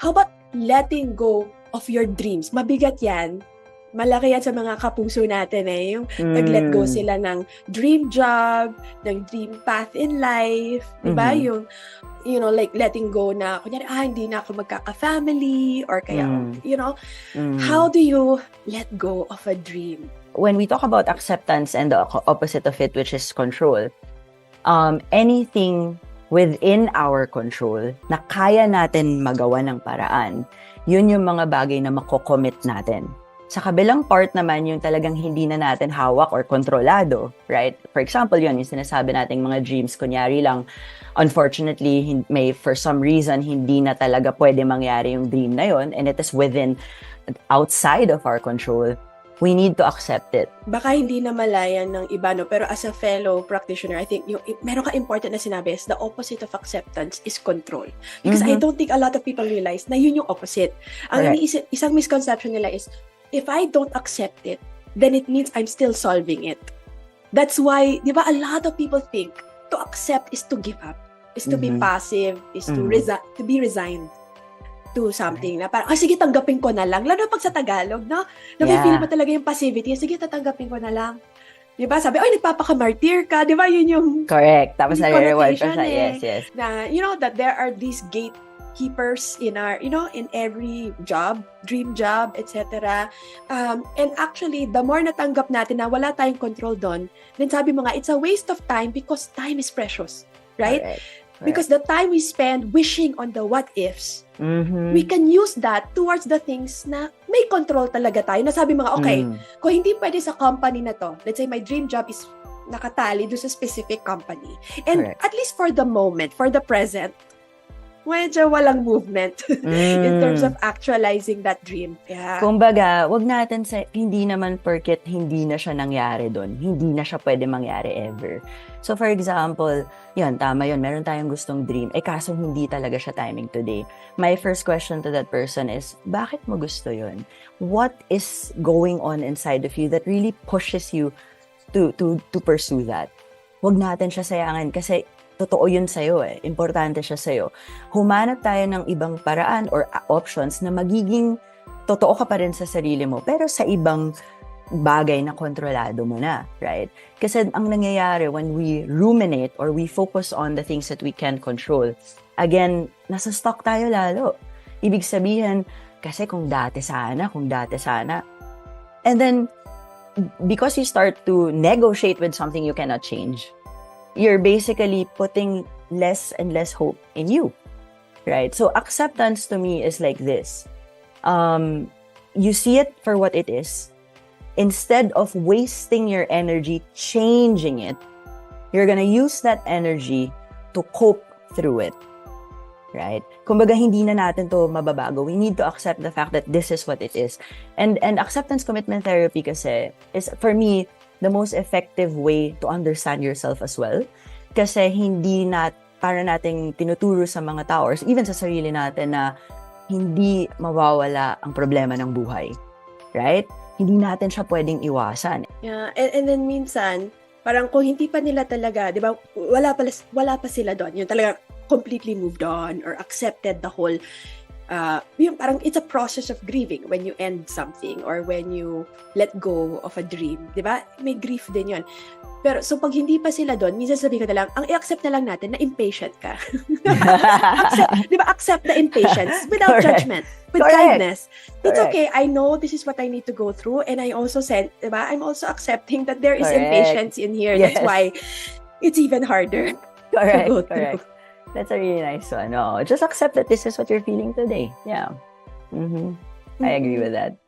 How about letting go of your dreams? Mabigat yan. Malaki yan sa mga kapuso natin eh. Yung nag-let go Mm. sila ng dream job, ng dream path in life. Diba? Mhm. Yung, you know, like letting go na, kunyari, ah, hindi na ako magkaka-family or kaya, Mm. you know, Mm. how do you let go of a dream? when we talk about acceptance and the opposite of it, which is control, um, anything within our control na kaya natin magawa ng paraan, yun yung mga bagay na makocommit natin. Sa kabilang part naman, yung talagang hindi na natin hawak or kontrolado, right? For example, yun, yung sinasabi nating mga dreams, kunyari lang, unfortunately, may, for some reason, hindi na talaga pwede mangyari yung dream na yun, and it is within, outside of our control, we need to accept it. baka hindi na malayan ng iba, no? Pero as a fellow practitioner, I think yung, meron ka important na sinabi is the opposite of acceptance is control. Because I Mhm. don't think a lot of people realize na yun yung opposite. Ang iniisip, isang misconception nila is, if I don't accept it, then it means I'm still solving it. That's why, di ba, a lot of people think to accept is to give up, is to be Mhm. passive, is to Mhm. resi- to be resigned to something na parang, ah, sige, tanggapin ko na lang. Lalo pag sa Tagalog, no? Nafe-feel Yeah. mo talaga yung passivity. Sige, tatanggapin ko na lang. Di ba? Sabi, ay, nagpapakamartir ka. Di ba? Yun yung, Correct. Tapos nare-reward pa siya. eh. Yes, yes. na, you know, that there are these gatekeepers in our, you know, in every job, dream job, etc. Um, and actually, the more natanggap natin na wala tayong control doon, then sabi mo nga, it's a waste of time because time is precious. Right? Correct. Because the time we spend wishing on the what ifs, Mhm. we can use that towards the things na may control talaga tayo. Na sabi mga, okay, Mm. kung hindi pwede sa company na to, let's say my dream job is nakatali do sa specific company. And Correct. at least for the moment, for the present, medyo walang movement in terms Mm. of actualizing that dream. Yeah. Kumbaga, wag natin sa, hindi naman perket hindi na siya nangyari doon. Hindi na siya pwede mangyari ever. So for example, yun, tama yun, meron tayong gustong dream, eh kaso hindi talaga siya timing today. My first question to that person is, bakit mo gusto yun? What is going on inside of you that really pushes you to to to pursue that? Wag natin siya sayangin kasi totoo yun sa'yo eh. Importante siya sa'yo. Humanap tayo ng ibang paraan or options na magiging totoo ka pa rin sa sarili mo, pero sa ibang bagay na kontrolado mo na, right? Kasi ang nangyayari when we ruminate or we focus on the things that we can control, again, nasa stuck tayo lalo. Ibig sabihin, kasi kung dati sana, kung dati sana. And then, because you start to negotiate with something you cannot change, you're basically putting less and less hope in you, right? So acceptance to me is like this. Um, you see it for what it is. Instead of wasting your energy changing it, you're gonna use that energy to cope through it. Right? Kumbaga, hindi na natin to mababago. We need to accept the fact that this is what it is. And and acceptance commitment therapy kasi is for me the most effective way to understand yourself as well. Kasi hindi na para nating tinuturo sa mga tao or even sa sarili natin na hindi mawawala ang problema ng buhay. Right? Hindi natin siya pwedeng iwasan. Yeah. And, and then minsan, parang kung hindi pa nila talaga, di ba, wala pa, wala pa sila doon. Yung talaga completely moved on or accepted the whole uh, yung parang it's a process of grieving when you end something or when you let go of a dream. Di ba? May grief din yun. Pero so pag hindi pa sila doon, minsan sabi ko na lang, ang i-accept na lang natin na impatient ka. accept, di ba? Accept the impatience without Correct. judgment, with Correct. kindness. It's Correct. okay. I know this is what I need to go through and I also said, di ba? I'm also accepting that there is Correct. impatience in here. That's Yes. why it's even harder. correct, go through. correct. That's a really nice one. No, just accept that this is what you're feeling today. Yeah. hmm I agree with that.